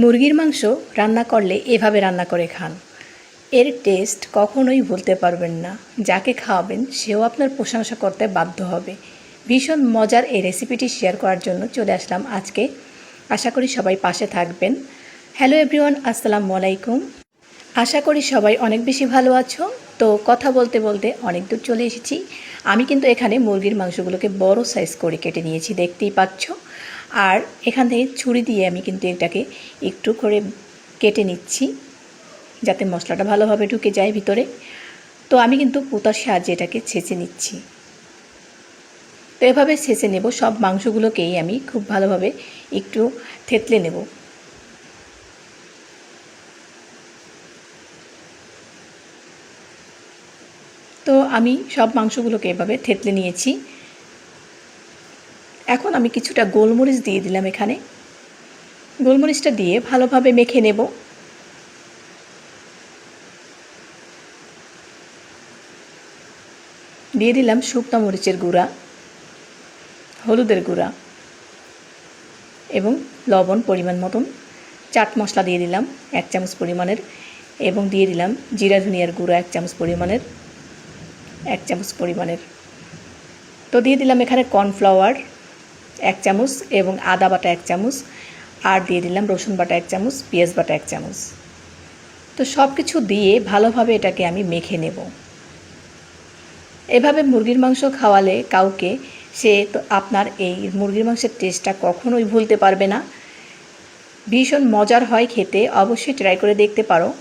মুরগির মাংস রান্না করলে এভাবে রান্না করে খান। এর টেস্ট কখনোই ভুলতে পারবেন না। যাকে খাওয়াবেন, সেও আপনার প্রশংসা করতে বাধ্য হবে। ভীষণ মজার এই রেসিপিটি শেয়ার করার জন্য চলে আসলাম আজকে। আশা করি সবাই পাশে থাকবেন। হ্যালো এভরিওয়ান আসসালামু আলাইকুম। আশা করি সবাই অনেক বেশি ভালো আছো। তো কথা বলতে বলতে অনেক দূর চলে এসেছি। আমি কিন্তু এখানে মুরগির মাংসগুলোকে বড় সাইজ করে কেটে নিয়েছি, দেখতেই পাচ্ছ। আর এখান থেকে ছুরি দিয়ে আমি কিন্তু এটাকে একটু করে কেটে নিচ্ছি, যাতে মশলাটা ভালোভাবে ঢুকে যায় ভিতরে। তো আমি কিন্তু পুতার সাহায্যে এটাকে ছেঁচে নিচ্ছি। তো এভাবে ছেঁচে নেব, সব মাংসগুলোকেই আমি খুব ভালোভাবে একটু থেতলে নেব। তো আমি সব মাংসগুলোকে এভাবে থেতলে নিয়েছি। এখন আমি কিছুটা গোলমরিচ দিয়ে দিলাম এখানে। গোলমরিচটা দিয়ে ভালোভাবে মেখে নেব। দিয়ে দিলাম শুকনো মরিচের গুঁড়া, হলুদের গুঁড়া এবং লবণ পরিমাণ মতন। চাট মশলা দিয়ে দিলাম এক চামচ পরিমাণের এবং দিয়ে দিলাম জিরা ধনিয়ার গুঁড়া এক চামচ পরিমাণের, এক চামচ পরিমাণের। তো দিয়ে দিলাম এখানে কর্নফ্লাওয়ার। এক চামচ এবং আদা বাটা এক চামচ, আর দিয়ে দিলাম রসুন বাটা এক চামচ, পেঁয়াজ বাটা এক চামচ। তো সব কিছু দিয়ে ভালোভাবে এটাকে আমি মেখে নেব। এভাবে মুরগির মাংস খাওয়ালে কাউকে সে তো আপনার এই মুরগির মাংসের টেস্টটা কখনোই ভুলতে পারবে না। ভীষণ মজার হয় খেতে, অবশ্যই ট্রাই করে দেখতে পারো।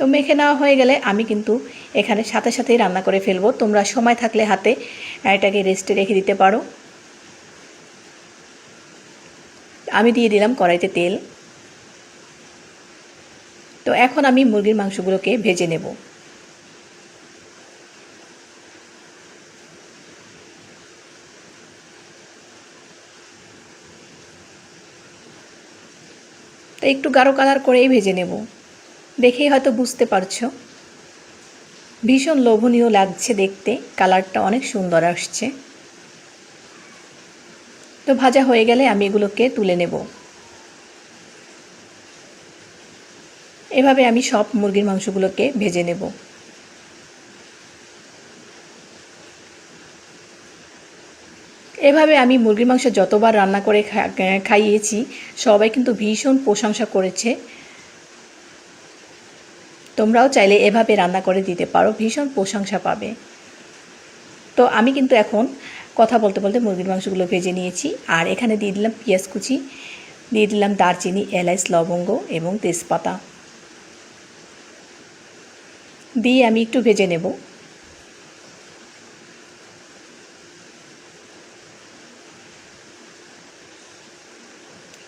তো মেখে নেওয়া হয়ে গেলে আমি কিন্তু এখানে সাথে সাথেই রান্না করে ফেলব। তোমরা সময় থাকলে হাতে এটাকে রেস্টে রেখে দিতে পারো। আমি দিয়ে দিলাম কড়াইতে তেল। তো এখন আমি মুরগির মাংসগুলোকে ভেজে নেব। তো একটু গাঢ় কালার করেই ভেজে নেব। দেখেই হয়তো বুঝতে পারছ। ভীষণ লোভনীয় লাগছে দেখতে, কালারটা অনেক সুন্দর আসছে। তো ভাজা হয়ে গেলে আমি এগুলোকে তুলে নেব। এভাবে আমি সব মুরগির মাংসগুলোকে ভেজে নেব। এভাবে আমি মুরগির মাংস যতবার রান্না করে খাইয়েছি, সবাই কিন্তু ভীষণ প্রশংসা করেছে। তোমরাও চাইলে এভাবে রান্না করে দিতে পারো, ভীষণ প্রশংসা পাবে। তো আমি কিন্তু এখন কথা বলতে বলতে মুরগির মাংসগুলো ভেজে নিয়েছি, আর এখানে দিয়ে দিলাম পেঁয়াজ কুচি, দিয়ে দিলাম দারচিনি এলাচ লবঙ্গ এবং তেজপাতা। দিয়ে আমি একটু ভেজে নেব।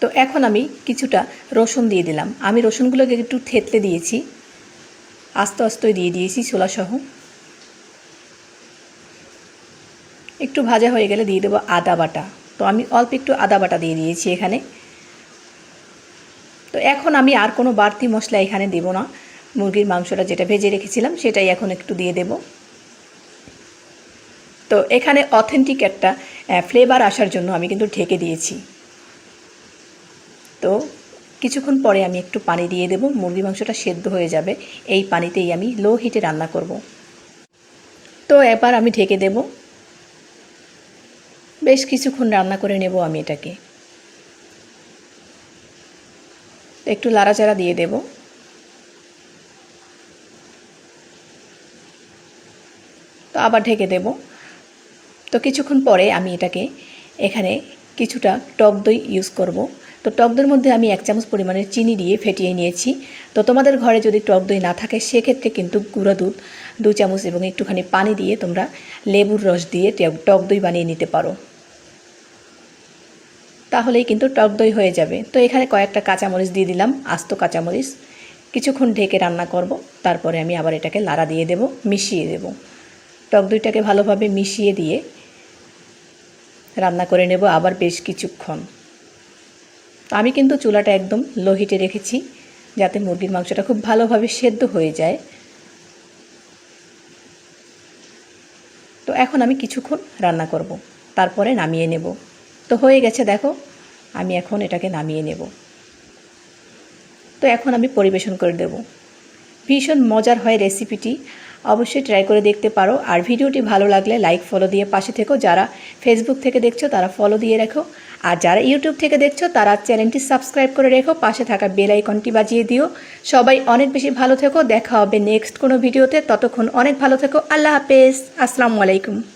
তো এখন আমি কিছুটা রসুন দিয়ে দিলাম। আমি রসুনগুলোকে একটু থেতলে দিয়েছি। আস্তে আস্তে দিয়ে দিয়েছি ছোলাসহ। একটু ভাজা হয়ে গেলে দিয়ে দেবো আদা বাটা। তো আমি অল্প একটু আদা বাটা দিয়ে দিয়েছি এখানে। তো এখন আমি আর কোনো বাড়তি মশলা এখানে দেব না। মুরগির মাংসটা যেটা ভেজে রেখেছিলাম সেটাই এখন একটু দিয়ে দেব। তো এখানে অথেন্টিক একটা ফ্লেভার আসার জন্য আমি কিন্তু ঢেকে দিয়েছি। তো কিছুক্ষণ পরে আমি একটু পানি দিয়ে দেব, মুরগি মাংসটা সেদ্ধ হয়ে যাবে। এই পানিতেই আমি লো হিটে রান্না করব। তো এবার আমি ঢেকে দেব। বেশ কিছুক্ষণ রান্না করে নেব আমি এটাকে। একটু লাড়াচাড়া দিয়ে দেব। তো আবার ঢেকে দেব। তো কিছুক্ষণ পরে আমি এটাকে এখানে কিছুটা টক দই ইউজ করব। তো টক দইয়ের মধ্যে আমি এক চামচ পরিমাণের চিনি দিয়ে ফেটিয়ে নিয়েছি। তো তোমাদের ঘরে যদি টক দই না থাকে, সেক্ষেত্রে কিন্তু গুঁড়ো দুধ, দু চামচ এবং একটুখানি পানি দিয়ে তোমরা লেবুর রস দিয়ে টক দই বানিয়ে নিতে পারো। তাহলেই কিন্তু টক দই হয়ে যাবে। তো এখানে কয়েকটা কাঁচামরিচ দিয়ে দিলাম, আস্ত কাঁচামরিচ। কিছুক্ষণ ঢেকে রান্না করব, তারপরে আমি আবার এটাকে লাড়া দিয়ে দেব, মিশিয়ে দেব। টক দইটাকে ভালোভাবে মিশিয়ে দিয়ে রান্না করে নেব আবার বেশ কিছুক্ষণ। তো আমি কিন্তু চুলাটা একদম লো হিটে রেখেছি, যাতে মুরগির মাংসটা খুব ভালোভাবে সেদ্ধ হয়ে যায়। তো এখন আমি কিছুক্ষণ রান্না করব, তারপরে নামিয়ে নেব। তো হয়ে গেছে, দেখো, আমি এখন এটাকে নামিয়ে নেব। তো এখন আমি পরিবেশন করে দেব। ভীষণ মজার হয় রেসিপিটি। অবশ্যই ট্রাই করে দেখতে পারো। আর ভিডিওটি ভালো লাগলে লাইক ফলো দিয়ে পাশে থেকো। যারা ফেসবুক থেকে দেখছ, তারা ফলো দিয়ে রেখো। আর যারা ইউটিউব থেকে দেখছ, তারা চ্যানেলটি সাবস্ক্রাইব করে রেখো। পাশে থাকা বেল আইকনটি বাজিয়ে দিও। সবাই অনেক বেশি ভালো থেকো। দেখা হবে নেক্সট কোনো ভিডিওতে ততক্ষণ অনেক ভালো থেকো। আল্লাহ হাফেজ। আসসালামু আলাইকুম।